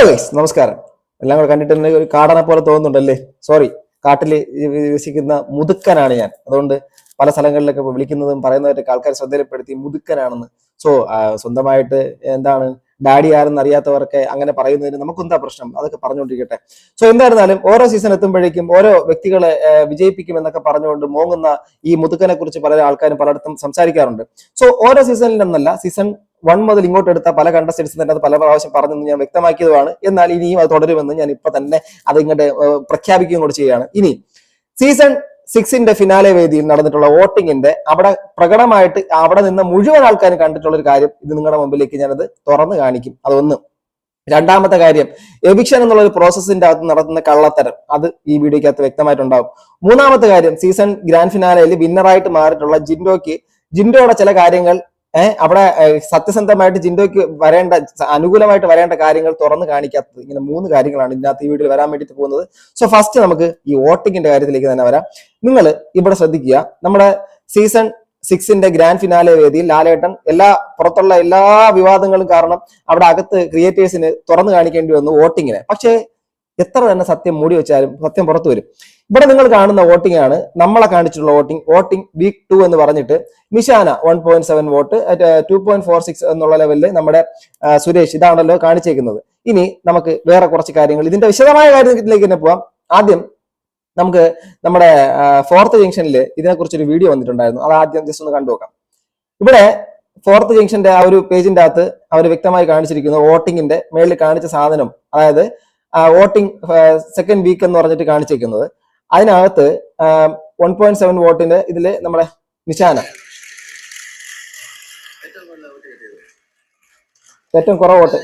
Hello guys നമസ്കാരം. എല്ലാം കൂടെ കണ്ടിട്ട് ഒരു കാടനെ പോലെ തോന്നുന്നുണ്ടല്ലേ? സോറി കാട്ടിൽ വസിക്കുന്ന മുതുക്കനാണ് ഞാൻ. അതുകൊണ്ട് പല സ്ഥലങ്ങളിലൊക്കെ വിളിക്കുന്നതും പറയുന്നതൊക്കെ ആൾക്കാർ ശ്രദ്ധയിൽപ്പെടുത്തി മുതുക്കനാണെന്ന് സോ സ്വന്തമായിട്ട് എന്താണ് ഡാഡി ആരെന്ന് അറിയാത്തവരൊക്കെ അങ്ങനെ പറയുന്നതിന് നമുക്കെന്താ പ്രശ്നം? അതൊക്കെ പറഞ്ഞുകൊണ്ടിരിക്കട്ടെ. സോ എന്തായിരുന്നാലും ഓരോ സീസൺ എത്തുമ്പോഴേക്കും ഓരോ വ്യക്തികളെ വിജയിപ്പിക്കും എന്നൊക്കെ പറഞ്ഞുകൊണ്ട് മോങ്ങുന്ന ഈ മുതുക്കനെ കുറിച്ച് പല ആൾക്കാരും പലയിടത്തും സംസാരിക്കാറുണ്ട്. സോ ഓരോ സീസണിൽ എന്നല്ല സീസൺ വൺ മുതൽ ഇങ്ങോട്ട് എടുത്ത പല കണ്ടസ്റ്റൻസ് തന്നെ അത് പല പ്രാവശ്യം പറഞ്ഞെന്ന് ഞാൻ വ്യക്തമാക്കിയതുമാണ്. എന്നാൽ ഇനിയും അത് തുടരുമെന്ന് ഞാൻ ഇപ്പൊ തന്നെ അത് ഇങ്ങോട്ട് പ്രഖ്യാപിക്കുകയും കൂടെ ചെയ്യുകയാണ്. ഇനി സീസൺ സിക്സിന്റെ ഫിനാലെ വേദിയിൽ നടന്നിട്ടുള്ള വോട്ടിങ്ങിന്റെ അവിടെ പ്രകടമായിട്ട് അവിടെ നിന്ന് മുഴുവൻ ആൾക്കാരും കണ്ടിട്ടുള്ള ഒരു കാര്യം ഇത് നിങ്ങളുടെ മുമ്പിലേക്ക് ഞാനത് തുറന്നു കാണിക്കും. അതൊന്ന്. രണ്ടാമത്തെ കാര്യം എവിക്ഷൻ എന്നുള്ള ഒരു പ്രോസസ്സിന്റെ അകത്ത് നടത്തുന്ന കള്ളത്തരം. അത് ഈ വീഡിയോയ്ക്കകത്ത് വ്യക്തമായിട്ടുണ്ടാവും. മൂന്നാമത്തെ കാര്യം സീസൺ ഗ്രാൻഡ് ഫിനാലയിൽ വിന്നറായിട്ട് മാറിയിട്ടുള്ള ജിൻഡോയ്ക്ക് ജിൻഡോയുടെ ചില കാര്യങ്ങൾ ഏഹ് അവിടെ സത്യസന്ധമായിട്ട് ജിൻഡോയ്ക്ക് വരേണ്ട അനുകൂലമായിട്ട് വരേണ്ട കാര്യങ്ങൾ തുറന്നു കാണിക്കാത്തത് ഇങ്ങനെ മൂന്ന് കാര്യങ്ങളാണ് ഇതിനകത്ത് ഈ വീട്ടിൽ വരാൻ വേണ്ടിയിട്ട് പോകുന്നത്. സോ ഫസ്റ്റ് നമുക്ക് ഈ വോട്ടിങ്ങിന്റെ കാര്യത്തിലേക്ക് തന്നെ വരാം. നിങ്ങൾ ഇവിടെ ശ്രദ്ധിക്കുക നമ്മുടെ സീസൺ സിക്സിന്റെ ഗ്രാൻഡ് ഫിനാലെ വേദിയിൽ ലാലേട്ടൻ എല്ലാ പുറത്തുള്ള എല്ലാ വിവാദങ്ങളും കാരണം അവിടെ അകത്ത് ക്രിയേറ്റേഴ്സിന് തുറന്നു കാണിക്കേണ്ടി വന്നു വോട്ടിങ്ങിന്. പക്ഷേ എത്ര തന്നെ സത്യം മൂടി വെച്ചാലും സത്യം പുറത്തു വരും. ഇവിടെ നിങ്ങൾ കാണുന്ന വോട്ടിംഗ് ആണ് നമ്മളെ കാണിച്ചിട്ടുള്ള വോട്ടിംഗ്. വോട്ടിംഗ് വീക്ക് ടു എന്ന് പറഞ്ഞിട്ട് Nishana one point seven vote two point four six എന്നുള്ള ലെവലിൽ നമ്മുടെ സുരേഷ് ഇതാണല്ലോ കാണിച്ചേക്കുന്നത്. ഇനി നമുക്ക് വേറെ കുറച്ച് കാര്യങ്ങൾ. ഇതിന്റെ വിശദമായ കാര്യത്തിലേക്ക് തന്നെ പോവാം. ആദ്യം നമുക്ക് നമ്മുടെ ഫോർത്ത് ജംഗ്ഷനിൽ ഇതിനെക്കുറിച്ച് ഒരു വീഡിയോ വന്നിട്ടുണ്ടായിരുന്നു. അത് ആദ്യം ജസ്റ്റ് ഒന്ന് കണ്ടു നോക്കാം ഇവിടെ ഫോർത്ത് ജംഗ്ഷന്റെ ആ ഒരു പേജിന്റെ അകത്ത് അവർ വ്യക്തമായി കാണിച്ചിരിക്കുന്ന വോട്ടിങ്ങിന്റെ മേളിൽ കാണിച്ച സാധനം. അതായത് വോട്ടിംഗ് സെക്കൻഡ് വീക്ക് എന്ന് പറഞ്ഞിട്ട് കാണിച്ചിരിക്കുന്നത് അതിനകത്ത് വൺ പോയിന്റ് സെവൻ വോട്ടിന്റെ ഇതിൽ നമ്മുടെ നിശാന. ഏറ്റവും കുറവ് വോട്ട്.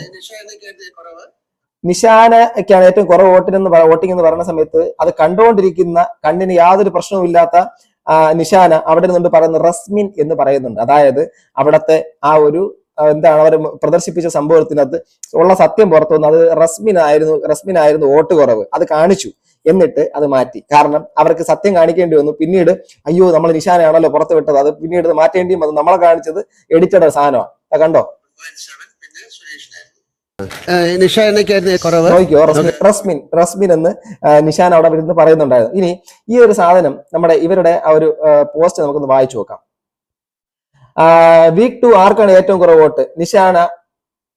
നിശാനയ്ക്കാണ് ഏറ്റവും കുറവ് വോട്ടിനെന്ന് പറ- വോട്ടിംഗ് എന്ന് പറയുന്ന സമയത്ത് അത് കണ്ടുകൊണ്ടിരിക്കുന്ന കണ്ണിന് യാതൊരു പ്രശ്നവുമില്ലാത്ത ഇല്ലാത്ത നിശാന അവിടെ നിന്നുകൊണ്ട് പറയുന്ന റസ്മിൻ എന്ന് പറയുന്നുണ്ട്. അതായത് അവിടത്തെ ആ ഒരു എന്താണ് അവർ പ്രദർശിപ്പിച്ച സംഭവത്തിനകത്ത് ഉള്ള സത്യം പുറത്തു വന്നു അത് റസ്മിൻ ആയിരുന്നു വോട്ട് കുറവ്. അത് കാണിച്ചു. എന്നിട്ട് അത് മാറ്റി. കാരണം അവർക്ക് സത്യം കാണിക്കേണ്ടി വന്നു. പിന്നീട് അയ്യോ നമ്മൾ നിശാനയാണല്ലോ പുറത്ത് വിട്ടത്. അത് പിന്നീട് മാറ്റേണ്ടിയും അത് നമ്മളെ കാണിച്ചത് എഡിറ്റഡ് സാധനമാണ്. കണ്ടോ? റസ്മിൻ റസ്മിൻ എന്ന് നിഷാൻ അവിടെ ഇരുന്ന് പറയുന്നുണ്ടായിരുന്നു. ഇനി ഈ ഒരു സാധനം നമ്മുടെ ഇവരുടെ ആ ഒരു പോസ്റ്റ് നമുക്കൊന്ന് വായിച്ചു നോക്കാം. വീക്ക് ടു ആർക്കാണ് ഏറ്റവും കുറവ് വോട്ട്? നിഷാന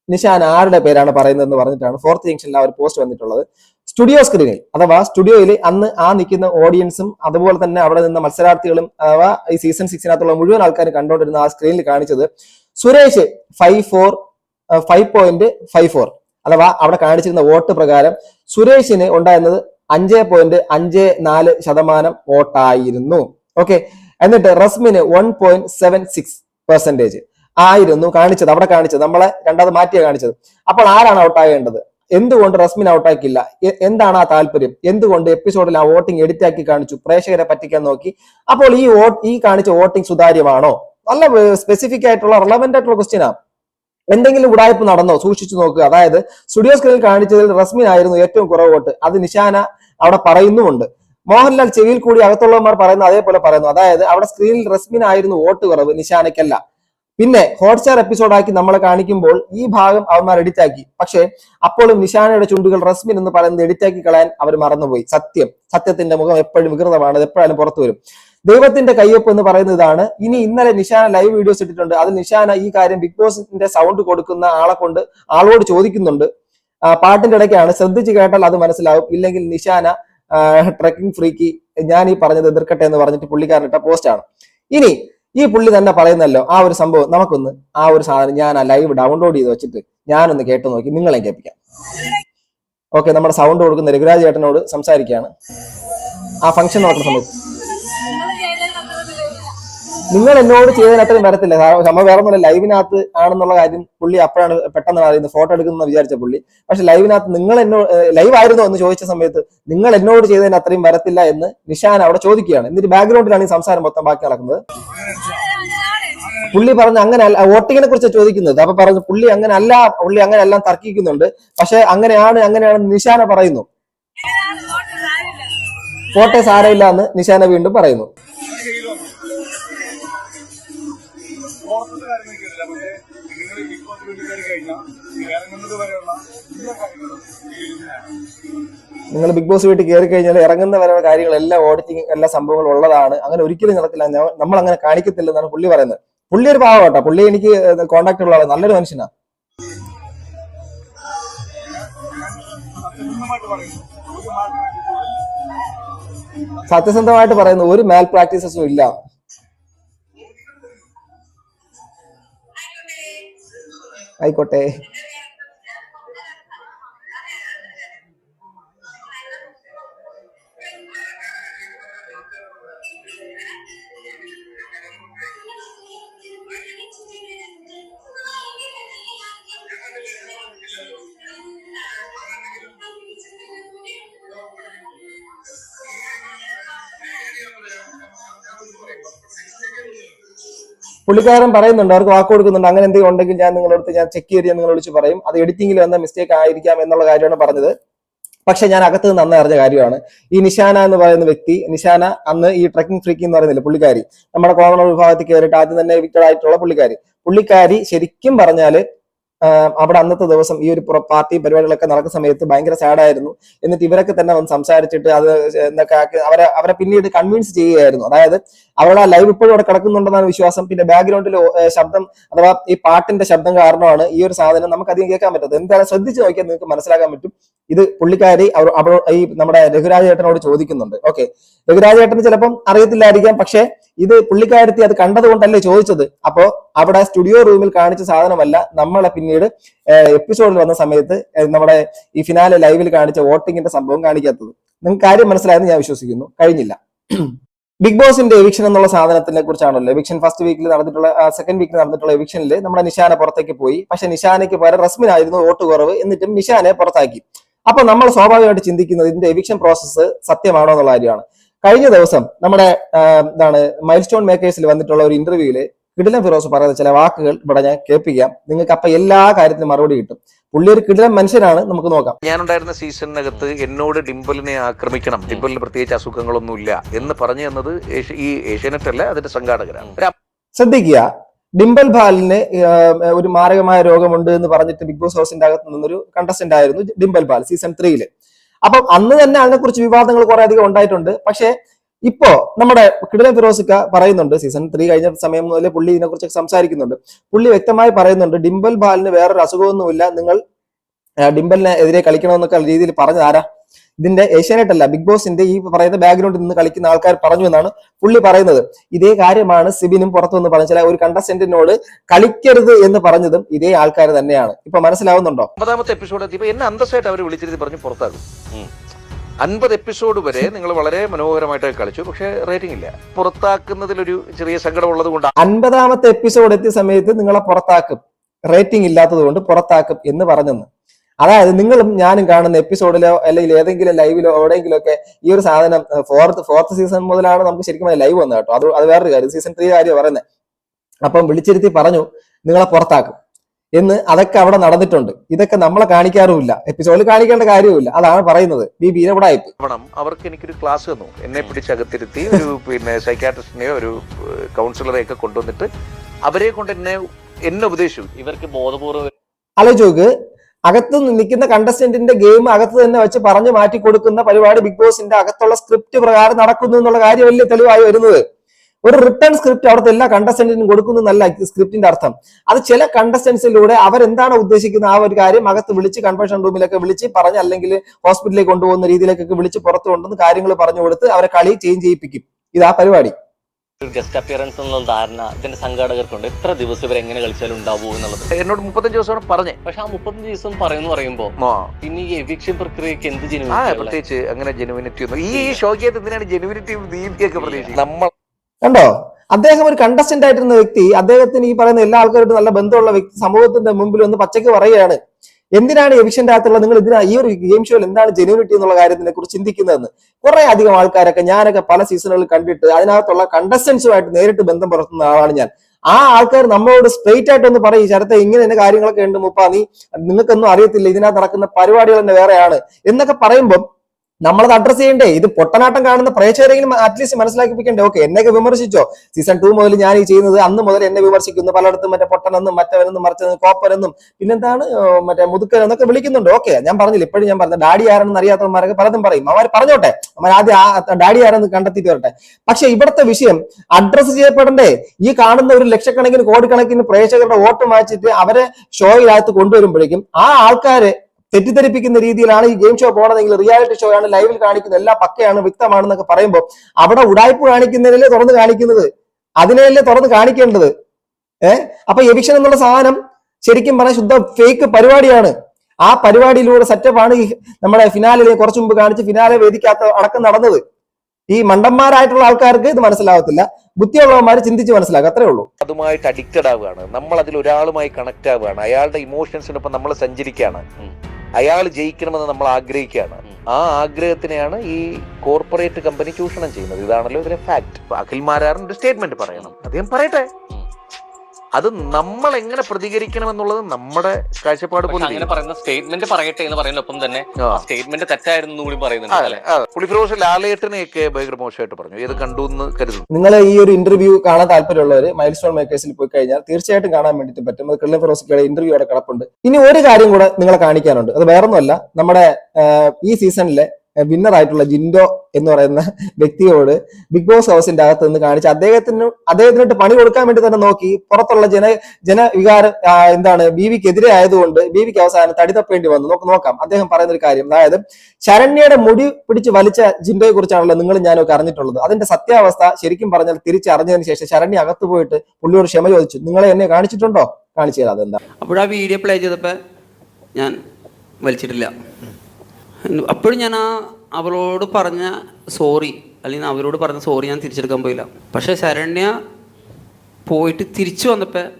നിഷാൻ ആരുടെ പേരാണ് പറയുന്നത് എന്ന് പറഞ്ഞിട്ടാണ് ഫോർത്ത് ജംഗ്ഷനിൽ ആ ഒരു പോസ്റ്റ് വന്നിട്ടുള്ളത്. സ്റ്റുഡിയോ സ്ക്രീനിൽ അഥവാ സ്റ്റുഡിയോയിൽ അന്ന് ആ നിൽക്കുന്ന ഓഡിയൻസും അതുപോലെ തന്നെ അവിടെ നിന്ന മത്സരാർത്ഥികളും അഥവാ ഈ സീസൺ സിക്സിനകത്തുള്ള മുഴുവൻ ആൾക്കാരും കണ്ടുകൊണ്ടിരുന്ന ആ സ്ക്രീനിൽ കാണിച്ചത് Suresh five four five point five four അഥവാ അവിടെ കാണിച്ചിരുന്ന വോട്ട് പ്രകാരം സുരേഷിന് ഉണ്ടായിരുന്നത് അഞ്ച് പോയിന്റ് അഞ്ച് നാല് ശതമാനം വോട്ടായിരുന്നു. ഓക്കെ എന്നിട്ട് റസ്മിന് one point seven six percentage ആയിരുന്നു കാണിച്ചത്. അവിടെ കാണിച്ചത് നമ്മളെ രണ്ടാമത് മാറ്റിയാണ് കാണിച്ചത്. അപ്പോൾ ആരാണ് ഔട്ടാകേണ്ടത് എന്തുകൊണ്ട് റസ്മിൻ ഔട്ടാക്കില്ല എന്താണ് ആ താല്പര്യം? എന്തുകൊണ്ട് എപ്പിസോഡിൽ ആ വോട്ടിംഗ് എഡിറ്റ് ആക്കി കാണിച്ചു? പ്രേക്ഷകരെ പറ്റിക്കാൻ നോക്കി. അപ്പോൾ ഈ വോട്ട് ഈ കാണിച്ച വോട്ടിംഗ് സുതാര്യമാണോ? നല്ല സ്പെസിഫിക് ആയിട്ടുള്ള റെലവെന്റ് ആയിട്ടുള്ള ക്വസ്റ്റ്യനാണ് എന്തെങ്കിലും ഉടായ്പ നടന്നോ? സൂക്ഷിച്ചു നോക്കുക. അതായത് സ്റ്റുഡിയോ സ്ക്രീനിൽ കാണിച്ചതിൽ റസ്മിൻ ആയിരുന്നു ഏറ്റവും കുറവ് വോട്ട്. അത് നിശാന അവിടെ പറയുന്നുമുണ്ട്. മോഹൻലാൽ ചെവിയിൽ കൂടി അകത്തുള്ളവന്മാർ പറയുന്നു അതേപോലെ പറയുന്നു. അതായത് അവിടെ സ്ക്രീനിൽ റസ്മിൻ ആയിരുന്നു വോട്ട് കുറവ് നിശാനയ്ക്കല്ല പിന്നെ ഹോട്ട്സ്റ്റാർ എപ്പിസോഡാക്കി നമ്മളെ കാണിക്കുമ്പോൾ ഈ ഭാഗം അവന്മാർ എഡിറ്റ് ആക്കി പക്ഷേ അപ്പോഴും നിഷാനയുടെ ചുണ്ടുകൾ റസ്മിൻ എന്ന് പറയുന്നത് എഡിറ്റ് ആക്കി കളയാൻ അവർ മറന്നുപോയി. സത്യം. സത്യത്തിന്റെ മുഖം എപ്പോഴും വികൃതമാണ്. അത് എപ്പോഴാലും പുറത്തു വരും. ദൈവത്തിന്റെ കയ്യൊപ്പ് എന്ന് പറയുന്ന ഇതാണ് ഇനി ഇന്നലെ നിഷാന ലൈവ് വീഡിയോസ് ഇട്ടിട്ടുണ്ട്. അതിൽ നിഷാന ഈ കാര്യം ബിഗ് ബോസിന്റെ സൗണ്ട് കൊടുക്കുന്ന ആളെ കൊണ്ട് ആളോട് ചോദിക്കുന്നുണ്ട്. പാട്ടിന്റെ ഇടയ്ക്കാണ്. ശ്രദ്ധിച്ച് കേട്ടാൽ അത് മനസ്സിലാവും. ഇല്ലെങ്കിൽ നിഷാന ട്രക്കിംഗ് ഫ്രീക്ക് ഞാൻ ഈ പറഞ്ഞത് എതിർക്കട്ടെ എന്ന് പറഞ്ഞിട്ട് പുള്ളിക്കാരൻ ഇട്ട പോസ്റ്റാണ്. ഇനി ഈ പുള്ളി തന്നെ പറയുന്നല്ലോ ആ ഒരു സംഭവം നമുക്കൊന്ന് ആ ഒരു സാധനം ഞാൻ ആ ലൈവ് ഡൗൺലോഡ് ചെയ്ത് വെച്ചിട്ട് ഞാനൊന്ന് കേട്ടു നോക്കി നിങ്ങളെ കേൾപ്പിക്കാം. ഓക്കെ നമ്മുടെ സൗണ്ട് കൊടുക്കുന്ന രഘുരാജ് ചേട്ടനോട് സംസാരിക്കുകയാണ്. ആ ഫംഗ്ഷൻ നോക്കുന്ന സമയത്ത് നിങ്ങൾ എന്നോട് ചെയ്തതിന് അത്രയും വരത്തില്ല. നമ്മൾ വേറെ ഒന്നുമില്ല. ലൈവിനകത്ത് ആണെന്നുള്ള കാര്യം പുള്ളി അപ്പോഴാണ് പെട്ടെന്ന് അറിയുന്നത് ഫോട്ടോ എടുക്കുന്ന വിചാരിച്ച പുള്ളി. പക്ഷെ ലൈവിനകത്ത് നിങ്ങൾ എന്നോ ലൈവ് ആയിരുന്നോ എന്ന് ചോദിച്ച സമയത്ത് നിങ്ങൾ എന്നോട് ചെയ്തതിന് അത്രയും വരത്തില്ല എന്ന് നിഷാൻ അവിടെ ചോദിക്കുകയാണ്. എന്നിട്ട് ബാക്ക്ഗ്രൗണ്ടിലാണ് ഈ സംസാരം മൊത്തം ബാക്കി നടക്കുന്നത്. പുള്ളി പറഞ്ഞു അങ്ങനെ അല്ല വോട്ടിങ്ങിനെ കുറിച്ച് ചോദിക്കുന്നത്. അപ്പൊ പറഞ്ഞു പുള്ളി അങ്ങനെ അല്ല പുള്ളി അങ്ങനെ എല്ലാം തർക്കിക്കുന്നുണ്ട്. പക്ഷെ അങ്ങനെയാണ് അങ്ങനെയാണ് നിഷാന പറയുന്നു. ഫോട്ടോ സാരമില്ല എന്ന് നിഷാന വീണ്ടും പറയുന്നു. കാര്യങ്ങളൊക്കെ നിങ്ങൾ ബിഗ് ബോസ് വീട്ടിൽ കയറി കഴിഞ്ഞാൽ ഇറങ്ങുന്നത് വരെയുള്ള എല്ലാ കാര്യങ്ങളും നിങ്ങൾ ബിഗ് ബോസ് വീട്ടിൽ കയറി കഴിഞ്ഞാൽ ഇറങ്ങുന്ന വരെ കാര്യങ്ങളെല്ലാം ഓഡിറ്റിംഗ് എല്ലാ സംഭവങ്ങളും ഉള്ളതാണ്. അങ്ങനെ ഒരിക്കലും നടക്കില്ല നമ്മൾ അങ്ങനെ കാണിക്കത്തില്ലെന്നാണ് പുള്ളി പറയുന്നത്. പുള്ളി ഒരു പാവം കേട്ടോ. പുള്ളി എനിക്ക് കോണ്ടാക്ട് ഉള്ള ആളാണ് നല്ലൊരു മനുഷ്യനാണ് ഒരു സത്യസന്ധമായിട്ട് പറയുന്നു. ഒരു മാൽ പ്രാക്ടീസസും ഇല്ല. ആയിക്കോട്ടെ. പുള്ളിക്കാരൻ പറയുന്നുണ്ട് അവർക്ക് വാക്ക് കൊടുക്കുന്നുണ്ട് അങ്ങനെ എന്തെങ്കിലും ഉണ്ടെങ്കിൽ ഞാൻ നിങ്ങളടുത്ത് ഞാൻ ചെക്ക് ചെയ്ത് ഞാൻ വിളിച്ച് പറയും. അത് എഡിറ്റിംഗിൽ വന്ന മിസ്റ്റേക്ക് ആയിരിക്കാം എന്നുള്ള കാര്യമാണ് പറഞ്ഞത്. പക്ഷെ ഞാൻ അകത്ത് നിന്ന് അന്ന് അറിഞ്ഞ കാര്യമാണ്. ഈ നിഷാന എന്ന് പറയുന്ന വ്യക്തി നിഷാന അന്ന് ഈ ട്രക്കിംഗ് ഫ്രീക്ക് എന്ന് പറയുന്നില്ല പുള്ളിക്കാരി. നമ്മുടെ കോമണർ വിഭാഗത്തിൽ കയറിയിട്ട് ആദ്യം തന്നെ എവിക്റ്റഡ് ആയിട്ടുള്ള പുള്ളിക്കാരി. പുള്ളിക്കാരി ശരിക്കും പറഞ്ഞാൽ അവിടെ അന്നത്തെ ദിവസം ഈ ഒരു പാർട്ടി പരിപാടികളൊക്കെ നടക്കുന്ന സമയത്ത് ഭയങ്കര സാഡായിരുന്നു എന്നിട്ട് ഇവരൊക്കെ തന്നെ വന്ന് സംസാരിച്ചിട്ട് അത് എന്നൊക്കെ അവരെ അവരെ പിന്നീട് കൺവിൻസ് ചെയ്യുകയായിരുന്നു. അതായത് അവളെ ലൈവ് ഇപ്പോഴും അവിടെ കിടക്കുന്നുണ്ടെന്നാണ് വിശ്വാസം. പിന്നെ ബാക്ക്ഗ്രൗണ്ടിൽ ശബ്ദം അഥവാ ഈ പാട്ടിന്റെ ശബ്ദം കാരണമാണ് ഈ ഒരു സാധനം നമുക്ക് അധികം കേൾക്കാൻ പറ്റത് എന്തായാലും ശ്രദ്ധിച്ച് നോക്കിയാൽ നിങ്ങൾക്ക് മനസ്സിലാക്കാൻ പറ്റും. ഇത് പുള്ളിക്കാരി അവർ അവ ഈ നമ്മുടെ രഘുരാജേട്ടനോട് ചോദിക്കുന്നുണ്ട്. ഓക്കെ രഘുരാജേട്ടന് ചിലപ്പം അറിയത്തില്ലായിരിക്കാം. പക്ഷെ ഇത് പുള്ളിക്കാരത്തി അത് കണ്ടതുകൊണ്ടല്ലേ ചോദിച്ചത്? അപ്പോ അവിടെ സ്റ്റുഡിയോ റൂമിൽ കാണിച്ച സാധനമല്ല നമ്മളെ പിന്നീട് എപ്പിസോഡിൽ വന്ന സമയത്ത് നമ്മുടെ ഈ ഫിനാലെ ലൈവിൽ കാണിച്ച വോട്ടിങ്ങിന്റെ സംഭവം കാണിക്കാത്തത്. നിങ്ങൾക്ക് കാര്യം മനസ്സിലായെന്ന് ഞാൻ വിശ്വസിക്കുന്നു. കഴിഞ്ഞില്ല. ബിഗ് ബോസിന്റെ എവിക്ഷൻ എന്നുള്ള സാധനത്തിനെ കുറിച്ചാണല്ലോ. എവിക്ഷൻ ഫസ്റ്റ് വീക്കിൽ നടന്നിട്ടുള്ള സെക്കൻഡ് വീക്കിൽ നടന്നിട്ടുള്ള എവിക്ഷനിൽ നമ്മുടെ നിഷാന പുറത്തേക്ക് പോയി. പക്ഷെ നിഷാനയ്ക്ക് പകരം റസ്മിനായിരുന്നു വോട്ട് കുറവ്. എന്നിട്ടും നിഷാനെ പുറത്താക്കി. അപ്പൊ നമ്മൾ സ്വാഭാവികമായിട്ട് ചിന്തിക്കുന്നത് ഇതിന്റെ എവിക്ഷൻ പ്രോസസ്സ് സത്യമാണോ എന്നുള്ള കാര്യമാണ്. കഴിഞ്ഞ ദിവസം നമ്മുടെ എന്താണ് മൈൽ സ്റ്റോൺ മേക്കേഴ്സിൽ വന്നിട്ടുള്ള ഒരു ഇന്റർവ്യൂവിൽ കിടിലൻ ഫിറോസ് പറയുന്ന ചില വാക്കുകൾ ഇവിടെ ഞാൻ കേൾപ്പിക്കാം. നിങ്ങൾക്ക് അപ്പൊ എല്ലാ കാര്യത്തിനും മറുപടി കിട്ടും. പുള്ളി ഒരു കിടിലൻ മനുഷ്യനാണ് നമുക്ക് നോക്കാം. ഞാനുണ്ടായിരുന്ന സീസണിനകത്ത് എന്നോട് ഡിംപിളിനെ ആക്രമിക്കണം. ഡിംപിളിന് പ്രത്യേകിച്ച് അസുഖങ്ങളൊന്നുമില്ല എന്ന് പറഞ്ഞു തന്നത് ഈ ഏഷ്യാനെറ്റ് അല്ല അതിന്റെ സംഘാടകരാണ്. ശ്രദ്ധിക്കുക. ഡിംബൽ ബാലിന് ഒരു മാരകമായ രോഗമുണ്ട് എന്ന് പറഞ്ഞിട്ട് ബിഗ് ബോസ് ഹൗസിന്റെ അകത്ത് നിന്നൊരു കണ്ടസ്റ്റന്റ് ആയിരുന്നു ഡിംബൽ ബാൽ സീസൺ ത്രീയിൽ അപ്പം അന്ന് തന്നെ അതിനെക്കുറിച്ച് വിവാദങ്ങൾ കുറെ അധികം ഉണ്ടായിട്ടുണ്ട്. പക്ഷേ ഇപ്പോ നമ്മുടെ കിടിലൻ ഫിറോസിക്ക പറയുന്നുണ്ട് സീസൺ ത്രീ കഴിഞ്ഞ സമയം മുതൽ പുള്ളി ഇതിനെക്കുറിച്ച് സംസാരിക്കുന്നുണ്ട്. പുള്ളി വ്യക്തമായി പറയുന്നുണ്ട് ഡിംബൽ ബാലിന് വേറൊരു അസുഖമൊന്നുമില്ല. നിങ്ങൾ ഡിംബലിനെ എതിരെ കളിക്കണമെന്നൊക്കെ രീതിയിൽ പറഞ്ഞത് ആരാ? ഇതിന്റെ ഏഷ്യാനെറ്റ് അല്ല ബിഗ് ബോസിന്റെ ഈ പറയുന്ന ബാക്ക്ഗ്രൗണ്ടിൽ നിന്ന് കളിക്കുന്ന ആൾക്കാർ പറഞ്ഞു എന്നാണ് പുള്ളി പറയുന്നത്. ഇതേ കാര്യമാണ് സിബിനും പുറത്തു നിന്ന് പറഞ്ഞ ചില ഒരു കണ്ടസ്റ്റന്റിനോട് കളിക്കരുത് എന്ന് പറഞ്ഞതും ഇതേ ആൾക്കാർ തന്നെയാണ്. ഇപ്പൊ മനസ്സിലാവുന്നുണ്ടോ? ഒമ്പതാമത്തെ എപ്പിസോഡ് എത്തിയപ്പോൾ എന്നെ അന്തസ്സായിട്ട് അവർ വിളിച്ചിരുത്തി പറഞ്ഞു പുറത്താകും. അൻപത് എപ്പിസോഡ് വരെ നിങ്ങൾ വളരെ മനോഹരമായിട്ട് കളിച്ചു. പക്ഷെ റേറ്റിംഗ് ഇല്ല. പുറത്താക്കുന്നതിൽ ഒരു ചെറിയ സങ്കടം ഉള്ളത് കൊണ്ട് അൻപതാമത്തെ എപ്പിസോഡ് എത്തിയ സമയത്ത് നിങ്ങളെ പുറത്താക്കും. റേറ്റിംഗ് ഇല്ലാത്തത് കൊണ്ട് പുറത്താക്കും എന്ന് പറഞ്ഞെന്ന്. അതായത് നിങ്ങളും ഞാനും കാണുന്ന എപ്പിസോഡിലോ അല്ലെങ്കിൽ ഏതെങ്കിലും ലൈവിലോ എവിടെയെങ്കിലും ഒക്കെ ഈ ഒരു സാധനം ഫോർത്ത് ഫോർത്ത് സീസൺ മുതലാണ് നമുക്ക് ശരിക്കും ലൈവ് വന്നത് കേട്ടോ. അത് അത് വേറൊരു കാര്യം. സീസൺ ത്രീ കാര്യം പറയുന്നത് അപ്പം വിളിച്ചിരുത്തി പറഞ്ഞു നിങ്ങളെ പുറത്താക്കും. എന്ന് അതൊക്കെ അവിടെ നടന്നിട്ടുണ്ട്. ഇതൊക്കെ നമ്മളെ കാണിക്കാറുമില്ല. എപ്പിസോഡിൽ കാണിക്കേണ്ട കാര്യവുമില്ല. അതാണ് പറയുന്നത്. ബി ആയിപ്പ് അവർക്ക് എനിക്കൊരു ക്ലാസ് തന്നു. എന്നെ പിടിച്ചകത്തിരുത്തി ഒരു പിന്നെ സൈക്കാട്രിസ്റ്റിനെയോ ഒരു കൗൺസിലറെ ഒക്കെ കൊണ്ടുവന്നിട്ട് അവരെ കൊണ്ട് എന്നെ എന്നെ ഉപദേശിച്ചു. ഇവർക്ക് ബോധപൂർവം ആലോചിക്ക് അകത്ത് നിൽക്കുന്ന കണ്ടസ്റ്റന്റിന്റെ ഗെയിം അകത്ത് തന്നെ വെച്ച് പറഞ്ഞു മാറ്റി കൊടുക്കുന്ന പരിപാടി ബിഗ് ബോസിന്റെ അകത്തുള്ള സ്ക്രിപ്റ്റ് പ്രകാരം നടക്കുന്നു എന്നുള്ള കാര്യം വലിയ തെളിവായി വരുന്നത്. ഒരു റിട്ടേൺ സ്ക്രിപ്റ്റ് അവിടുത്തെ എല്ലാ കണ്ടസ്റ്റന്റിനും കൊടുക്കുന്നു എന്നല്ല സ്ക്രിപ്റ്റിന്റെ അർത്ഥം. അത് ചില കണ്ടസ്റ്റൻസിലൂടെ അവരെന്താണ് ഉദ്ദേശിക്കുന്ന ആ ഒരു കാര്യം അകത്ത് വിളിച്ച് കൺവെൻഷൻ റൂമിലൊക്കെ വിളിച്ച് പറഞ്ഞ് അല്ലെങ്കിൽ ഹോസ്പിറ്റലിലേക്ക് കൊണ്ടുപോകുന്ന രീതിയിലേക്കൊക്കെ വിളിച്ച് പുറത്തു കൊണ്ടുവന്ന് കാര്യങ്ങൾ പറഞ്ഞു കൊടുത്ത് അവരെ കളി ചേഞ്ച് ചെയ്യിപ്പിക്കും. ഇതാ പരിപാടി. ഒരു ഗസ്റ്റ് അപ്പിയറൻസ് എന്നുള്ള ധാരണ ഇതിന്റെ സംഘാടകർക്കുണ്ട്. എത്ര ദിവസം ഇവർ എങ്ങനെ കളിച്ചാലും ഉണ്ടാവൂ എന്നുള്ളത്. എന്നോട് മുപ്പത്തഞ്ച് ദിവസമാണ് പറഞ്ഞേ. പക്ഷെ ആ മുപ്പത്തഞ്ച് ദിവസം പറയുന്നു പറയുമ്പോ ആ. പിന്നെ ഈ എവിക്ഷൻ പ്രക്രിയക്ക് എന്ത് ആ ജനുവിനുള്ള പ്രത്യേകിച്ച് അങ്ങനെ ജെനുവിനിറ്റി ഒന്നും. ഈ ഷോക്കകത്ത് എന്തിനാണ് ജെനുവിനിറ്റിയും നീതിയൊക്കെ പ്രതീക്ഷിക്കുന്നത്? നമ്മൾ കണ്ടോ? അദ്ദേഹം ഒരു കണ്ടസ്റ്റന്റ് ആയിട്ടിരുന്ന വ്യക്തി അദ്ദേഹത്തിന് ഈ പറയുന്ന എല്ലാ ആൾക്കാരോടും നല്ല ബന്ധമുള്ള വ്യക്തി സമൂഹത്തിന്റെ മുമ്പിൽ ഒന്ന് പച്ചയ്ക്ക് പറയുകയാണ്. എന്തിനാണ് എവിഷന്റെ അകത്തുള്ള നിങ്ങൾ ഇതിനാ ഈ ഒരു ഗെയിം ഷോയിൽ എന്താണ് ജെന്യൂനിറ്റി എന്നുള്ള കാര്യത്തിനെ കുറിച്ച് ചിന്തിക്കുന്നതെന്ന് കുറെ അധികം ആൾക്കാരൊക്കെ ഞാനൊക്കെ പല സീസണുകളിൽ കണ്ടിട്ട് അതിനകത്തുള്ള കണ്ടസ്റ്റൻസുമായിട്ട് നേരിട്ട് ബന്ധം പുലർത്തുന്ന ആളാണ് ഞാൻ. ആ ആൾക്കാർ നമ്മളോട് സ്ട്രെയിറ്റ് ആയിട്ട് ഒന്ന് പറയും ശരത്തെ ഇങ്ങനെ തന്നെ കാര്യങ്ങളൊക്കെ ഉണ്ട് മുപ്പാ നീ നിങ്ങൾക്കൊന്നും അറിയത്തില്ല ഇതിനകത്ത് നടക്കുന്ന പരിപാടികൾ തന്നെ വേറെയാണ് എന്നൊക്കെ പറയുമ്പോൾ നമ്മളത് അഡ്രസ് ചെയ്യണ്ടേ? ഇത് പൊട്ടനാട്ടം കാണുന്ന പ്രേക്ഷകരെങ്കിലും അറ്റ്ലീസ്റ്റ് മനസ്സിലാക്കിപ്പിക്കണ്ടേ? ഓക്കെ എന്നെയൊക്കെ വിമർശിച്ചോ? സീസൺ ടു മുതൽ ഞാൻ ഈ ചെയ്യുന്നത് അന്ന് മുതൽ എന്നെ വിമർശിക്കുന്നു. പലയിടത്തും മറ്റേ പൊട്ടനെന്നും മറ്റവനെന്നും മറിച്ചതെന്നും കോപ്പനെന്നും പിന്നെന്താണ് മറ്റേ മുതുക്കൻ എന്നൊക്കെ വിളിക്കുന്നുണ്ട്. ഓക്കെ ഞാൻ പറഞ്ഞില്ല ഇപ്പോഴും ഞാൻ പറഞ്ഞു ഡാഡി ആരെന്ന് അറിയാത്തവന്മാരൊക്കെ പലതും പറയും. അവർ പറഞ്ഞോട്ടെ? അവർ ആദ്യം ഡാഡി ആരെന്ന് കണ്ടെത്തിയിട്ട് വരട്ടെ. പക്ഷെ ഇവിടുത്തെ വിഷയം അഡ്രസ് ചെയ്യപ്പെടണ്ടേ? ഈ കാണുന്ന ഒരു ലക്ഷക്കണക്കിന് കോടിക്കണക്കിന് പ്രേക്ഷകരുടെ വോട്ട് മാച്ചിട്ട് അവരെ ഷോയിലകത്ത് കൊണ്ടുവരുമ്പോഴേക്കും ആ ആൾക്കാരെ തെറ്റിദ്ധരിപ്പിക്കുന്ന രീതിയിലാണ് ഈ ഗെയിം ഷോ പോണതെങ്കിൽ റിയാലിറ്റി ഷോ ആണ് ലൈവിൽ കാണിക്കുന്നത് എല്ലാ പക്കയാണ് വ്യക്തമാണെന്നൊക്കെ പറയുമ്പോൾ അവിടെ ഉടായ്പ കാണിക്കുന്നതിനല്ലേ തുറന്ന് കാണിക്കുന്നത്? അതിനെയല്ലേ തുറന്ന് കാണിക്കേണ്ടത്? ഏഹ് അപ്പൊ എവിക്ഷൻ എന്നുള്ള സാധനം ശരിക്കും പറഞ്ഞാൽ ശുദ്ധ ഫേക്ക് പരിപാടിയാണ്. ആ പരിപാടിയിലൂടെ സെറ്റപ്പാണ് ഈ നമ്മുടെ ഫിനാലിലെ കുറച്ചു മുമ്പ് കാണിച്ച് ഫിനാലെ വേദിക്കകത്ത് അടക്കം നടന്നത്. ഈ മണ്ടന്മാരായിട്ടുള്ള ആൾക്കാർക്ക് ഇത് മനസ്സിലാവത്തില്ല. ബുദ്ധിയുള്ളവന്മാർ ചിന്തിച്ച് മനസ്സിലാക്കുക അത്രേ ഉള്ളൂ. അതുമായിട്ട് അഡിക്റ്റഡ് ആവുകയാണ്. നമ്മൾ അതിൽ ഒരാളുമായി കണക്ട് ആവുകയാണ്. അയാളുടെ ഇമോഷൻസിനൊപ്പം നമ്മൾ സഞ്ചരിക്കുകയാണ്. അയാൾ ജയിക്കണമെന്ന് നമ്മൾ ആഗ്രഹിക്കുകയാണ്. ആ ആഗ്രഹത്തിനെയാണ് ഈ കോർപ്പറേറ്റ് കമ്പനി ചൂഷണം ചെയ്യുന്നത്. ഇതാണല്ലോ ഇതിലെ ഫാക്ട് അഖിൽ മാരാറിന്റെ സ്റ്റേറ്റ്മെന്റ് പറയണം. അദ്ദേഹം പറയട്ടെ. അത് നമ്മൾ എങ്ങനെ പ്രതികരിക്കണം എന്നുള്ളത് നമ്മുടെ കാഴ്ചപ്പാട് പോലെ അങ്ങനെ പറയുന്ന സ്റ്റേറ്റ്മെന്റ് പറയട്ടെ എന്ന് പറയുന്നൊപ്പം തന്നെ ആ. സ്റ്റേറ്റ്മെന്റ് തെറ്റായിരുന്നു എന്ന് കൂടി പറയുന്നുണ്ട് അല്ലെ? പുളിഫിറോസ് ലാലേട്ടനെയൊക്കെ ഭയങ്കര മോശമായിട്ട് പറഞ്ഞു. ഇത് കണ്ടു എന്ന് കരുതുന്നു. നിങ്ങൾ ഈ ഒരു ഇന്റർവ്യൂ കാണാൻ താല്പര്യമുള്ളവർ മൈൽ സ്റ്റോൺ മേക്കേഴ്സിൽ പോയി കഴിഞ്ഞാൽ തീർച്ചയായിട്ടും കാണാൻ വേണ്ടിയിട്ട് പറ്റും. അത് ക്രില്ലൻ ഫിറോസിക്കയുടെ ഇന്റർവ്യൂ അവിടെ കിടപ്പുണ്ട്. ഇനി ഒരു കാര്യം കൂടെ നിങ്ങളെ കാണിക്കാനുണ്ട്. അത് വേറൊന്നുമല്ല. നമ്മുടെ ഈ സീസണിലെ വിന്നർ ആയിട്ടുള്ള ജിൻഡോ എന്ന് പറയുന്ന വ്യക്തിയോട് ബിഗ് ബോസ് ഹൗസിന്റെ അകത്ത് നിന്ന് കാണിച്ച് അദ്ദേഹത്തിന് അദ്ദേഹത്തിനോട്ട് പണി കൊടുക്കാൻ വേണ്ടി തന്നെ നോക്കി. പുറത്തുള്ള ജന ജനവികാരം ആ, എന്താണ് ബീവിക്കെതിരെ ആയതുകൊണ്ട് ബീവിക്ക് അവസാനം തടിതപ്പേണ്ടി വന്നു. നമുക്ക് നോക്കാം. അദ്ദേഹം പറയുന്ന ഒരു കാര്യം. അതായത് ശരണ്യയുടെ മുടി പിടിച്ച് വലിച്ച ജിൻഡോയെ കുറിച്ചാണല്ലോ നിങ്ങൾ ഞാനൊക്കെ അറിഞ്ഞിട്ടുള്ളത്. അതിന്റെ സത്യാവസ്ഥ ശരിക്കും പറഞ്ഞാൽ തിരിച്ചറിഞ്ഞതിന് ശേഷം ശരണ്യ അകത്ത് പോയിട്ട് പുള്ളിയോട് ക്ഷമ ചോദിച്ചു. നിങ്ങളെ എന്നെ കാണിച്ചിട്ടുണ്ടോ? കാണിച്ചു അതെന്താ? അപ്പോഴാ വീഡിയോ പ്ലേ ചെയ്തപ്പോൾ ഞാൻ വലിച്ചിട്ടില്ല. അപ്പോഴും ഞാൻ ആ അവളോട് പറഞ്ഞ സോറി അല്ലെങ്കിൽ അവരോട് പറഞ്ഞ സോറി ഞാൻ തിരിച്ചെടുക്കാൻ പോയില്ല. പക്ഷേ ശരണ്യ പോയിട്ട് തിരിച്ചു വന്നപ്പോൾ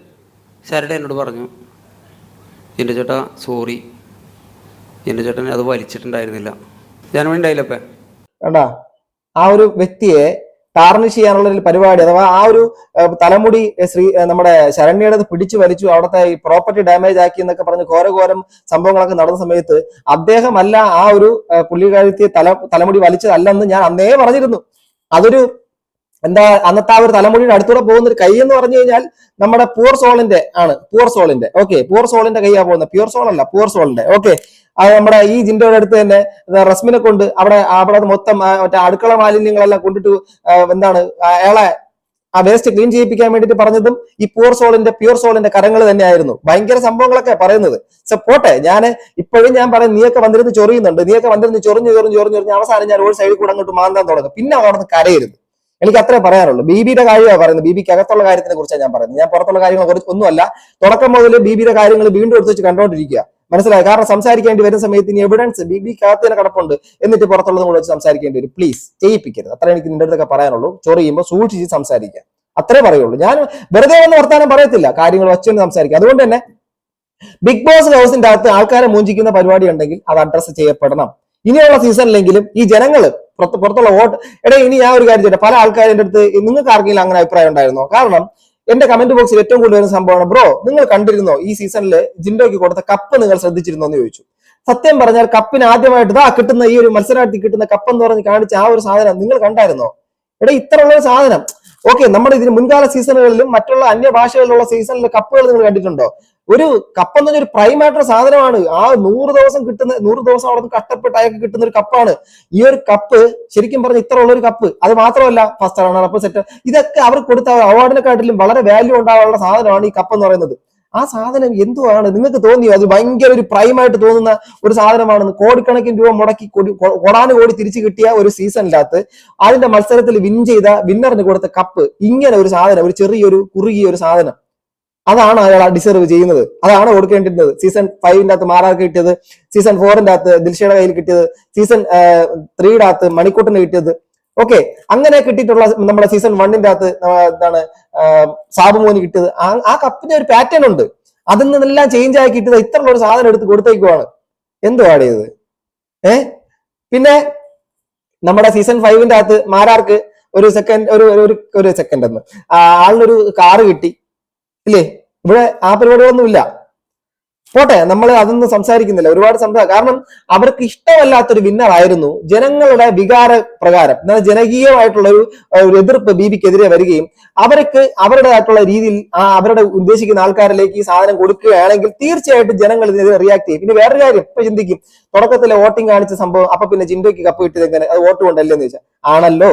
ശരണ്യ എന്നോട് പറഞ്ഞു എന്റെ ചേട്ടാ സോറി എന്റെ ചേട്ടൻ അത് വലിച്ചിട്ടുണ്ടായിരുന്നില്ല. ഞാൻ വേണ്ടി ആ ഒരു വ്യക്തിയെ ടാർണിഷ് ചെയ്യാനുള്ള ഒരു പരിപാടി അഥവാ ആ ഒരു തലമുടി ശ്രീ നമ്മുടെ ശരണ്യയുടെ പിടിച്ചു വലിച്ചു അവിടുത്തെ ഈ പ്രോപ്പർട്ടി ഡാമേജ് ആക്കി എന്നൊക്കെ പറഞ്ഞ് ഘോരഘോരം സംഭവങ്ങളൊക്കെ നടന്ന സമയത്ത് അദ്ദേഹമല്ല ആ ഒരു പുള്ളിക്കാരത്തിയെ തല തലമുടി വലിച്ചതല്ലെന്ന് ഞാൻ അന്നേ പറഞ്ഞിരുന്നു. അതൊരു എന്താ അന്നത്തെ ആ ഒരു തലമുടിയുടെ അടുത്തൂടെ പോകുന്ന ഒരു കൈ എന്ന് പറഞ്ഞു കഴിഞ്ഞാൽ നമ്മുടെ പൂർ സോളിന്റെ ആണ്. പൂർ സോളിന്റെ ഓക്കെ പൂർ സോളിന്റെ കൈയാ പോകുന്നത്. പ്യൂർ സോൾ അല്ല പൂർ സോളിന്റെ ഓക്കെ നമ്മുടെ ഈ ജിൻഡോയുടെ അടുത്ത് തന്നെ റസ്മിനെ കൊണ്ട് അവിടെ അവിടെ മൊത്തം മറ്റേ അടുക്കള മാലിന്യങ്ങളെല്ലാം കൊണ്ടിട്ട് എന്താണ് അയാളെ ആ വേസ്റ്റ് ക്ലീൻ ചെയ്യിപ്പിക്കാൻ വേണ്ടിയിട്ട് പറഞ്ഞതും ഈ പൂർ സോളിന്റെ പ്യൂർ സോളിന്റെ കരങ്ങൾ തന്നെയായിരുന്നു. ഭയങ്കര സംഭവങ്ങളൊക്കെ പറയുന്നത്. സോ പോട്ടെ ഞാൻ ഇപ്പോഴും ഞാൻ പറയും നീയൊക്കെ വന്നിരുന്ന് ചൊറിയുന്നുണ്ട്. നീയൊക്കെ വന്നിരുന്ന് ചൊറിഞ്ഞ് ചൊറിഞ്ഞ് ചൊറിഞ്ഞ് ചൊറിഞ്ഞ് അവസാനം ഞാൻ ഒരു സൈഡിൽ കൂടെ അങ്ങോട്ട് മാന്താൻ തുടങ്ങും. പിന്നെ അവിടെ നിന്ന് കരയരുത്. എനിക്ക് അത്രേ പറയാറുള്ളൂ ബിബിയുടെ കാര്യമാണ് പറയുന്നത്. ബിബിക്ക് അകത്തുള്ള കാര്യത്തിനെ കുറിച്ചാണ് ഞാൻ പറയുന്നത്. ഞാൻ പുറത്തുള്ള കാര്യങ്ങളെ കുറിച്ച് ഒന്നുമല്ല. തുടക്കം മുതൽ ബിബിയുടെ കാര്യങ്ങൾ വീണ്ടും എടുത്ത് വെച്ച് കണ്ടോണ്ടിരിക്കുക. മനസ്സിലായി? കാരണം സംസാരിക്കേണ്ടി വരുന്ന സമയത്ത് ഇനി എവിഡൻസ് ബീബിക്ക് അകത്ത് തന്നെ കിടപ്പുണ്ട് എന്നിട്ട് പുറത്തുള്ളതും കൂടെ വെച്ച് സംസാരിക്കേണ്ടി വരും. പ്ലീസ് ചെയ്യിപ്പിക്കരുത്. അത്ര എനിക്ക് നിന്റെ അടുത്തൊക്കെ പറയാനുള്ളൂ. ചൊറിയുമ്പോൾ സൂക്ഷിച്ച് സംസാരിക്കുക. അത്രേ പറയുള്ളൂ. ഞാൻ വെറുതെ ഒന്ന് വർത്താനം പറയത്തില്ല. കാര്യങ്ങൾ വച്ചുകൊണ്ട് സംസാരിക്കുക. അതുകൊണ്ട് തന്നെ ബിഗ് ബോസ് ഹൗസിന്റെ അകത്ത് ആൾക്കാരെ മൂഞ്ചിക്കുന്ന പരിപാടി ഉണ്ടെങ്കിൽ അത് അഡ്രസ്സ് ചെയ്യപ്പെടണം. ഇനിയുള്ള സീസണിലെങ്കിലും ഈ ജനങ്ങൾ പുറത്ത് പുറത്തുള്ള വോട്ട് എടേ ഇനി ഞാൻ ഒരു കാര്യം ചെയ്യട്ടെ. പല ആൾക്കാരുടെ അടുത്ത് നിങ്ങൾക്ക് ആർക്കെങ്കിലും അങ്ങനെ അഭിപ്രായം ഉണ്ടായിരുന്നോ? കാരണം എന്റെ കമന്റ് ബോക്സിൽ ഏറ്റവും കൂടുതൽ വരുന്ന സംഭവമാണ് ബ്രോ നിങ്ങൾ കണ്ടിരുന്നോ ഈ സീസണിൽ ജിൻഡോയ്ക്ക് കൊടുത്ത കപ്പ് നിങ്ങൾ ശ്രദ്ധിച്ചിരുന്നോ? എന്ന് ചോദിച്ചു. സത്യം പറഞ്ഞാൽ കപ്പിന് ആദ്യമായിട്ട് ഇതാ കിട്ടുന്ന ഈ ഒരു മത്സരാർത്ഥി കിട്ടുന്ന കപ്പ് എന്ന് പറഞ്ഞ് കാണിച്ച ആ ഒരു സാധനം നിങ്ങൾ കണ്ടായിരുന്നോ? എടാ ഇത്ര ഉള്ള ഒരു സാധനം. ഓക്കെ നമ്മൾ ഇതിന് മുൻകാല സീസണുകളിലും മറ്റുള്ള അന്യ ഭാഷകളിലുള്ള സീസണിലെ കപ്പുകൾ നിങ്ങൾ കണ്ടിട്ടുണ്ടോ? ഒരു കപ്പ് എന്ന് പറഞ്ഞാൽ ഒരു പ്രൈം ആയിട്ടുള്ള സാധനമാണ്. ആ നൂറ് ദിവസം കിട്ടുന്ന നൂറ് ദിവസം അവിടെ നിന്ന് കഷ്ടപ്പെട്ട് അയാൾക്ക് കിട്ടുന്ന ഒരു കപ്പാണ്. ഈ ഒരു കപ്പ് ശരിക്കും പറഞ്ഞ ഇത്ര ഉള്ള ഒരു കപ്പ് അത് മാത്രമല്ല ഫസ്റ്റ് റണ്ണർ അപ്പ് സെറ്റ് ഇതൊക്കെ അവർ കൊടുത്ത അവാർഡിനെക്കാട്ടിലും വളരെ വാല്യൂ ഉണ്ടാവാനുള്ള സാധനമാണ് ഈ കപ്പ് എന്ന് പറയുന്നത്. ആ സാധനം എന്തുവാണ്? നിങ്ങൾക്ക് തോന്നിയോ? അത് ഭയങ്കര ഒരു പ്രൈമായിട്ട് തോന്നുന്ന ഒരു സാധനമാണെന്ന് കോടിക്കണക്കിന് രൂപ മുടക്കി കൊടാന് കോടി തിരിച്ചു കിട്ടിയ ഒരു സീസണിനകത്ത് അതിന്റെ മത്സരത്തിൽ വിൻ ചെയ്ത വിന്നറിന് കൊടുത്ത കപ്പ് ഇങ്ങനെ ഒരു സാധനം ഒരു ചെറിയൊരു കുറുകിയ ഒരു സാധനം. അതാണ് അയാൾ ഡിസർവ് ചെയ്യുന്നത്. അതാണ് കൊടുക്കേണ്ടിരുന്നത്. സീസൺ ഫൈവിന്റെ അകത്ത് മാറാർ കിട്ടിയത് സീസൺ ഫോറിന്റെ അകത്ത് ദിൽഷയുടെ കയ്യിൽ കിട്ടിയത് സീസൺ ത്രീയുടെ അകത്ത് മണിക്കൂട്ടിന് കിട്ടിയത്. ഓക്കെ അങ്ങനെ കിട്ടിയിട്ടുള്ള നമ്മുടെ സീസൺ വണ്ണിന്റെ അകത്ത് എന്താണ് സാബുമോന് കിട്ടിയത്. ആ കപ്പിന്റെ ഒരു പാറ്റേൺ ഉണ്ട്. അതിൽ നിന്നെല്ലാം ചേഞ്ച് ആയി കിട്ടിയത് ഇത്രയുള്ള ഒരു സാധനം എടുത്ത് കൊടുത്തേക്കുവാണ്. എന്തോ ആഡ് ചെയ്തത് ഏ? പിന്നെ നമ്മുടെ സീസൺ ഫൈവിന്റെ അകത്ത് മാരാർക്ക് ഒരു സെക്കൻഡ് ഒരു ഒരു- സെക്കൻഡ് എന്ന്. ആ, ആളിനൊരു കാറ് കിട്ടി. ഇല്ലേ? ഇവിടെ ആ പരിപാടികളൊന്നും ഇല്ല പോട്ടെ നമ്മൾ അതൊന്നും സംസാരിക്കുന്നില്ല. ഒരുപാട് സംസാരം കാരണം അവർക്ക് ഇഷ്ടമല്ലാത്തൊരു വിന്നർ ആയിരുന്നു ജനങ്ങളുടെ വികാര പ്രകാരം എന്നാൽ ജനകീയമായിട്ടുള്ള ഒരു ഒരു എതിർപ്പ് ബീബിക്കെതിരെ വരികയും അവർക്ക് അവരുടേതായിട്ടുള്ള രീതിയിൽ ആ അവരുടെ ഉദ്ദേശിക്കുന്ന ആൾക്കാരിലേക്ക് ഈ സാധനം കൊടുക്കുകയാണെങ്കിൽ തീർച്ചയായിട്ടും ജനങ്ങൾ ഇതിനെതിരെ റിയാക്ട് ചെയ്യും. പിന്നെ വേറൊരു കാര്യം ഇപ്പൊ ചിന്തിക്കും തുടക്കത്തിലെ വോട്ടിംഗ് കാണിച്ച സംഭവം അപ്പൊ പിന്നെ ജിൻഡോയ്ക്ക് കപ്പ് കിട്ടിയത് എങ്ങനെ? അത് വോട്ട് കൊണ്ടല്ലേ എന്ന് ചോദിച്ചാൽ ആണല്ലോ.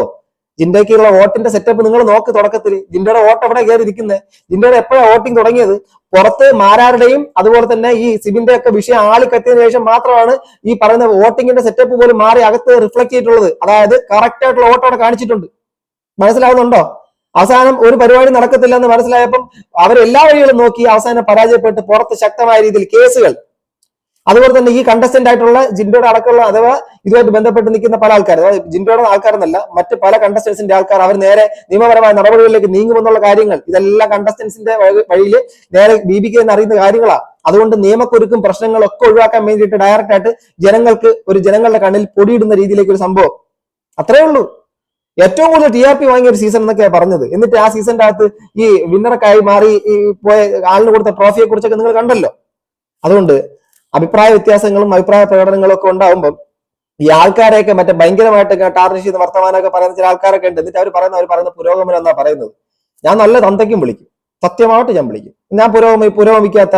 ജിൻഡോയ്ക്കുള്ള വോട്ടിന്റെ സെറ്റപ്പ് നിങ്ങൾ നോക്ക് തുടക്കത്തിൽ. ജിൻഡയുടെ വോട്ട് എവിടെ കയറി ഇരിക്കുന്നത് ജിൻഡയുടെ എപ്പോഴാണ് വോട്ടിംഗ് തുടങ്ങിയത്? പുറത്ത് മാരാരുടെയും അതുപോലെ തന്നെ ഈ സിബിന്റെ ഒക്കെ വിഷയം ആളിക്കത്തിയതിനു ശേഷം മാത്രമാണ് ഈ പറയുന്ന വോട്ടിങ്ങിന്റെ സെറ്റപ്പ് പോലും മാറി അകത്ത് റിഫ്ലക്ട് ചെയ്തിട്ടുള്ളത്. അതായത് കറക്റ്റ് ആയിട്ടുള്ള വോട്ട് അവിടെ കാണിച്ചിട്ടുണ്ട്. മനസ്സിലാവുന്നുണ്ടോ അവസാനം ഒരു പരിപാടി നടക്കത്തില്ല എന്ന് മനസ്സിലായപ്പം അവരെല്ലാ വഴികളും നോക്കി അവസാനം പരാജയപ്പെട്ട് പുറത്ത് ശക്തമായ രീതിയിൽ കേസുകൾ അതുപോലെ തന്നെ ഈ കണ്ടസ്റ്റന്റ് ആയിട്ടുള്ള ജിൻഡോയുടെ അടക്കമുള്ള അഥവാ ഇതുമായിട്ട് ബന്ധപ്പെട്ട് നിൽക്കുന്ന പല ആൾക്കാർ ജിൻഡോയുടെ ആൾക്കാരെന്നല്ല മറ്റ് പല കണ്ടസ്റ്റൻസിന്റെ ആൾക്കാർ അവർ നേരെ നിയമപരമായ നടപടികളിലേക്ക് നീങ്ങുമെന്നുള്ള കാര്യങ്ങൾ ഇതെല്ലാം കണ്ടസ്റ്റൻസിന്റെ വഴിയിൽ നേരെ ബി ബിക്ക് എന്ന് അറിയുന്ന കാര്യങ്ങളാണ് അതുകൊണ്ട് നിയമക്കുരുക്കും പ്രശ്നങ്ങളൊക്കെ ഒഴിവാക്കാൻ വേണ്ടിയിട്ട് ഡയറക്റ്റ് ആയിട്ട് ജനങ്ങൾക്ക് ഒരു ജനങ്ങളുടെ കണ്ണിൽ പൊടിയിടുന്ന രീതിയിലേക്ക് ഒരു സംഭവം. അത്രേ ഉള്ളൂ. ഏറ്റവും കൂടുതൽ ടി ആർ പി വാങ്ങിയ ഒരു സീസൺ എന്നൊക്കെയാണ് പറഞ്ഞത്. എന്നിട്ട് ആ സീസണിന്റെ അകത്ത് ഈ വിന്നറൊക്കെ ആയി മാറി ഈ പോയ ആളിന് കൊടുത്ത ട്രോഫിയെ കുറിച്ചൊക്കെ നിങ്ങൾ കണ്ടല്ലോ. അതുകൊണ്ട് അഭിപ്രായ വ്യത്യാസങ്ങളും അഭിപ്രായ പ്രകടനങ്ങളും ഒക്കെ ഉണ്ടാവുമ്പം ഈ ആൾക്കാരെയൊക്കെ മറ്റേ ഭയങ്കരമായിട്ട് ടാർണിഷ് ചെയ്യുന്ന വർത്തമാനമൊക്കെ പറയുന്ന ചില ആൾക്കാരൊക്കെ ഉണ്ട്. എന്നിട്ട് അവർ പറയുന്ന അവർ പറയുന്ന പുരോഗമനം എന്നാ പറയുന്നത്? ഞാൻ നല്ല തന്തയ്ക്കും വിളിക്കും. സത്യമായിട്ട് ഞാൻ വിളിക്കും. ഞാൻ പുരോഗമി പുരോഗമിക്കാത്ത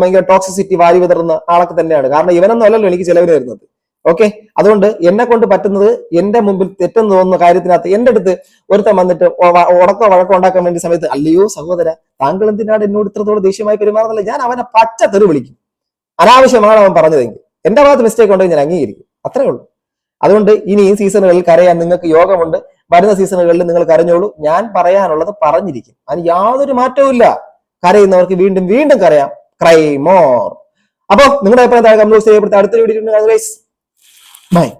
ഭയങ്കര ടോക്സിസിറ്റി വാരി വിതറുന്ന ആളൊക്കെ തന്നെയാണ്. കാരണം ഇവനൊന്നും അല്ലല്ലോ എനിക്ക് ചിലവ് വരുന്നത്. ഓക്കെ? അതുകൊണ്ട് എന്നെ കൊണ്ട് പറ്റുന്നത് എന്റെ മുമ്പിൽ തെറ്റെന്ന് തോന്നുന്ന കാര്യത്തിനകത്ത് എന്റെ അടുത്ത് ഒരുത്തൻ വന്നിട്ട് ഉടക്കോ വഴക്കോ ഉണ്ടാക്കാൻ വേണ്ടി സമയത്ത് അല്ലയോ സഹോദര താങ്കൾ എന്തിനാണ് എന്നോട് ഇത്രത്തോളം ദേഷ്യമായി പെരുമാറുന്നില്ല? ഞാൻ അവനെ പച്ച തെറി വിളിക്കും. അനാവശ്യമാണ് അവൻ പറഞ്ഞതെങ്കിൽ. എന്റെ ഭാഗത്ത് മിസ്റ്റേക്ക് ഉണ്ടെങ്കിൽ ഞാൻ അംഗീകരിക്കും. അത്രേ ഉള്ളൂ. അതുകൊണ്ട് ഇനി ഈ സീസണുകളിൽ കരയാൻ നിങ്ങൾക്ക് യോഗമുണ്ട്. വരുന്ന സീസണുകളിൽ നിങ്ങൾ കരഞ്ഞോളൂ. ഞാൻ പറയാനുള്ളത് പറഞ്ഞിരിക്കും. അതിന് യാതൊരു മാറ്റവും ഇല്ല. കരയുന്നവർക്ക് വീണ്ടും വീണ്ടും കരയാം. ക്രൈ മോർ അപ്പോൾ നിങ്ങളുടെ അഭിപ്രായം അടുത്ത വീഡിയോ ബൈ